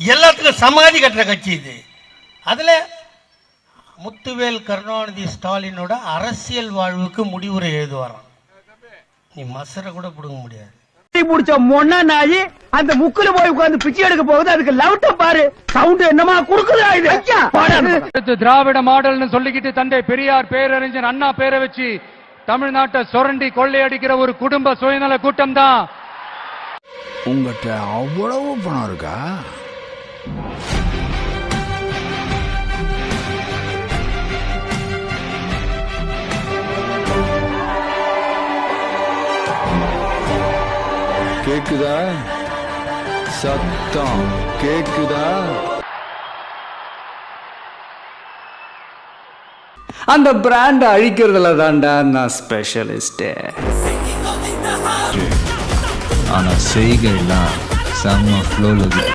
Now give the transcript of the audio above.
எல்லாத்துக்கும் சமாதி கட்டுற கட்சி இது. அதில் முத்துவேல் கருணாநிதி ஸ்டாலினோட அரசியல் வாழ்வுக்கு முடிவுரை எழுதுவாராம். நீ மசரை கூட பிடுங்க முடியாது. முடிச்ச மொன்னா நாயி அந்த முக்குல போய் உட்கார்ந்து பிச்சை எடுக்க போகுது அதுக்கு லவுட்ட பாரு. சவுண்ட் என்னமா குடுக்குதா இது? திராவிட மாடல்னு சொல்லிக்கிட்டு தந்தை பெரியார் பேரறிஞர் அண்ணா பேரை வச்சு தமிழ்நாட்டை சுரண்டி கொள்ளையடிக்கிற ஒரு குடும்ப சுயநல கூட்டம் தான். உங்ககிட்ட அவ்வளவு பணம் இருக்கா? கேக்குதா? சத்தம் கேக்குதா? அந்த பிராண்ட் அழிக்கிறதுல தான்டா நான் ஸ்பெஷலிஸ்ட்டு ஆனா செய்கைலாம் செம்ம ஃப்ளோல